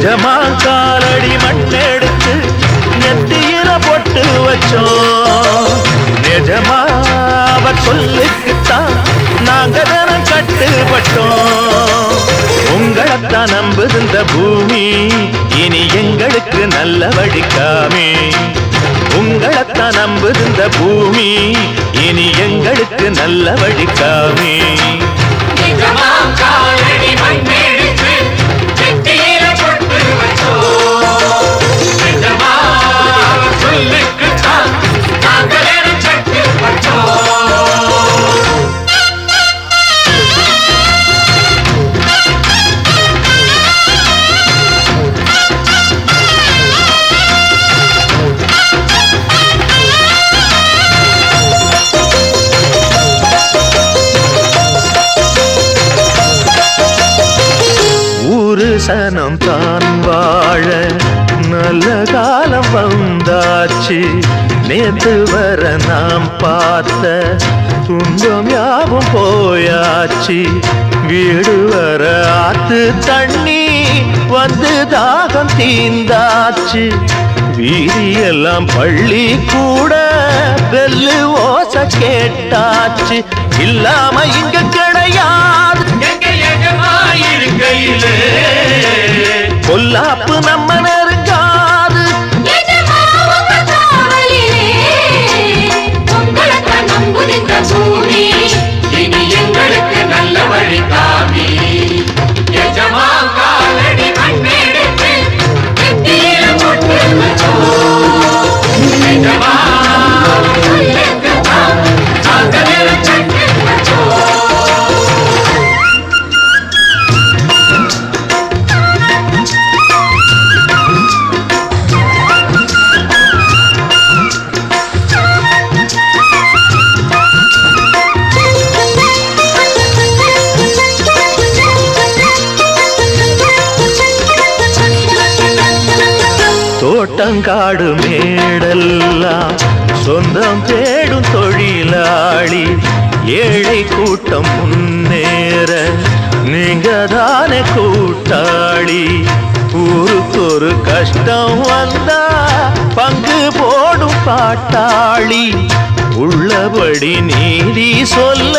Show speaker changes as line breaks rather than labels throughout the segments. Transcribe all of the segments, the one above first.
நிஜமா காலடி மண்ணெடுத்து நெத்தியில போட்டு வச்சோம். நிஜமா அவர் சொல்லுக்குத்தான் நாங்க தான கட்டுப்பட்டோம். உங்களைத்தான் நம்புகின்ற பூமி இனி எங்களுக்கு நல்ல வழிக்காமே உங்களைத்தான் நம்புகின்ற பூமி இனி எங்களுக்கு நல்ல வழிக்காமே ஊரு தான் வாழ நல்ல காலம் வந்தாச்சு. நேற்று வர நாம் பார்த்த துன்பம் யாவும் போயாச்சு. வீடு வர ஆத்து தண்ணி வந்து தாகம் தீந்தாச்சு வீதியெல்லாம் பள்ளி கூட வெல்லு ஓச கேட்டாச்சு. இல்லாம
நல்ல
கூட்டங்காடு மேடெல்லாம் சொந்தம் தேடும் தொழிலாளி ஏழை கூட்டம் முன்னேற நீங்க தானே கூட்டாளி. ஊருக்கு ஒரு கஷ்டம் வந்தா பங்கு போடும் பாட்டாளி. உள்ளபடி நீதி சொல்ல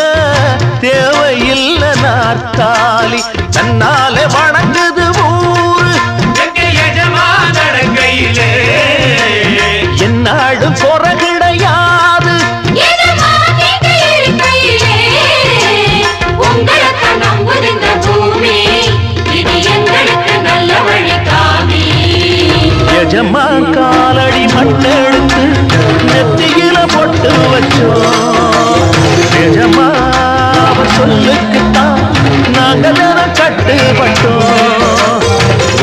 தேவையில்லை நாற்காலி. தன்னாலே வணங்குது
நல்ல வழி காமி.
எஜமா காலடி மண்ணெடுத்து நெத்தியில பொட்டு வச்சோம் எஜமா அவ சொல்லுக்குத்தான் நாங்க தினம் கட்டுப்பட்டோம்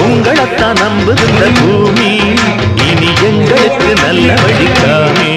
உங்களைத்தான் நம்புகின்ற பூமி. எங்களுக்கு நல்ல வழிக்காமே